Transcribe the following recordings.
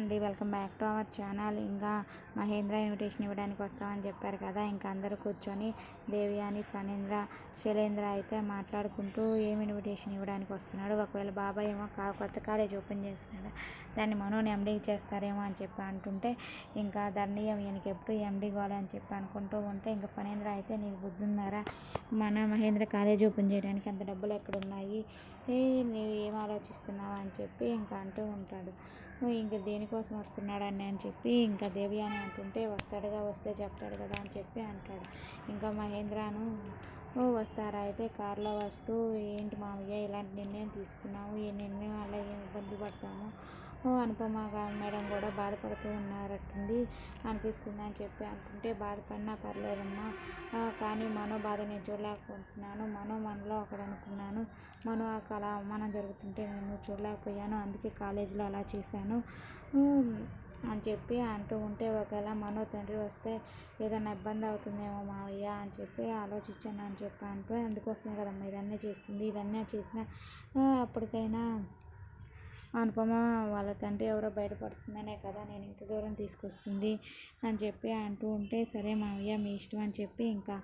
అండి. Welcome back to our channel. ఇంకా Mahendra invitation ఇవ్వడానికి వస్తామని చెప్పారు కదా. ఇంకా అందరూ కూర్చొని దేవయాని ఫణేంద్ర శైలేంద్ర అయితే మాట్లాడుకుంటూ ఏం ఇన్విటేషన్ ఇవ్వడానికి వస్తున్నాడు? ఒకవేళ బాబాయ్ ఏమో కా- కొత్త కాలేజ్ ఓపెన్ చేస్తున్నాడు. దాన్ని మనోని ఎండీ చేస్తారేమో అని చెప్పి అంటుంటే ఇంకా ధర్నీయం ఈయనకి ఎప్పుడు ఎండీ కావాలని చెప్పి అనుకుంటూ ఉంటే ఇంకా ఫణేంద్ర అయితే నీకు బుద్ధి ఉందారా? మన మహేంద్ర కాలేజ్ ఓపెన్ చేయడానికి అంత డబ్బులు ఎక్కడ ఉన్నాయి నీవు ఏం ఆలోచిస్తున్నావు అని చెప్పి ఇంకా అంటూ ఉంటాడు. ఇంకా కోసం వస్తున్నాడని అని చెప్పి ఇంకా దేవయాని అంటుంటే వస్తాడుగా వస్తే చెప్తాడు కదా అని చెప్పి అంటాడు. ఇంకా మహేంద్రను వస్తారా? అయితే కారులో వస్తూ ఏంటి మామయ్య ఇలాంటి నిర్ణయం తీసుకున్నాము ఈ నిర్ణయం అలాగే ఏం ఇబ్బంది పడతాము? అనుపమ మేడం కూడా బాధపడుతూ ఉన్నారట్టుంది అనిపిస్తుంది అని చెప్పి అనుకుంటే బాధపడినా పర్లేదమ్మా. కానీ మనో బాధ నేను చూడలేకపోతున్నాను. మనో మనలో ఒకడు అనుకున్నాను. మనో ఆ కళ అవమానం జరుగుతుంటే నేను చూడలేకపోయాను. అందుకే కాలేజీలో అలా చేశాను. అని చెప్పి అంటూ ఉంటే ఒకవేళ మనో తండ్రి వస్తే ఏదైనా ఇబ్బంది అవుతుందేమో మావయ్య అని చెప్పి ఆలోచించాను అని చెప్పి అంటూ అందుకోసమే కదమ్మా ఇదన్నీ చేస్తుంది ఇదన్నీ చేసిన అప్పటికైనా అనుపమ వాళ్ళ తండ్రి ఎవరో బయటపడుతుందనే కదా నేను ఇంత దూరం తీసుకొస్తుంది అని చెప్పి అంటూ ఉంటే సరే మావయ్య మీ ఇష్టం అని చెప్పి ఇంకా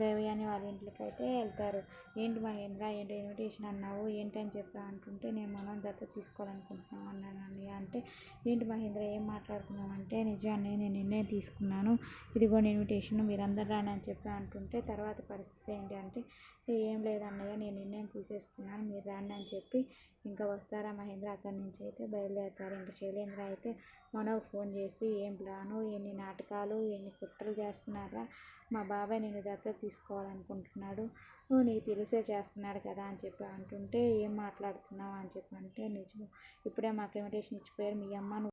దేవయాని వాళ్ళ ఇంట్లోకి అయితే వెళ్తారు. ఏంటి మహేంద్ర ఏంటి ఇన్విటేషన్ అన్నావు? ఏంటి అని చెప్పి అంటుంటే నేను మనం దత్తత తీసుకోవాలనుకుంటున్నాను అన్నాను అన్నయ్య అంటే ఏంటి మహేంద్ర ఏం మాట్లాడుతున్నావు? అంటే నిజాన్ని నేను నిర్ణయం తీసుకున్నాను. ఇదిగో ఇన్విటేషన్ మీరందరూ రాని అని చెప్పి అంటుంటే తర్వాత పరిస్థితి ఏంటి? అంటే ఏం లేదన్నయ్య నేను నిర్ణయం తీసేసుకున్నాను. మీరు రాని అని చెప్పి ఇంకా వస్తారా మహేంద్ర? అక్కడి నుంచి అయితే బయలుదేరుతారు. ఇంకా శైలేంద్ర అయితే మనకు ఫోన్ చేసి ఏం ప్లాను? ఎన్ని నాటకాలు? ఎన్ని కుట్రలు చేస్తున్నారా? మా బాబాయ్ నేను దత్తత తీసుకోవాలనుకుంటున్నాడు. నువ్వు నీకు తెలిసే చేస్తున్నాడు కదా అని చెప్పి అంటుంటే ఏం మాట్లాడుతున్నావు అని చెప్పి అంటే నిజం ఇప్పుడే మాకు ఇన్విటేషన్ ఇచ్చిపోయారు మీ అమ్మ నువ్వు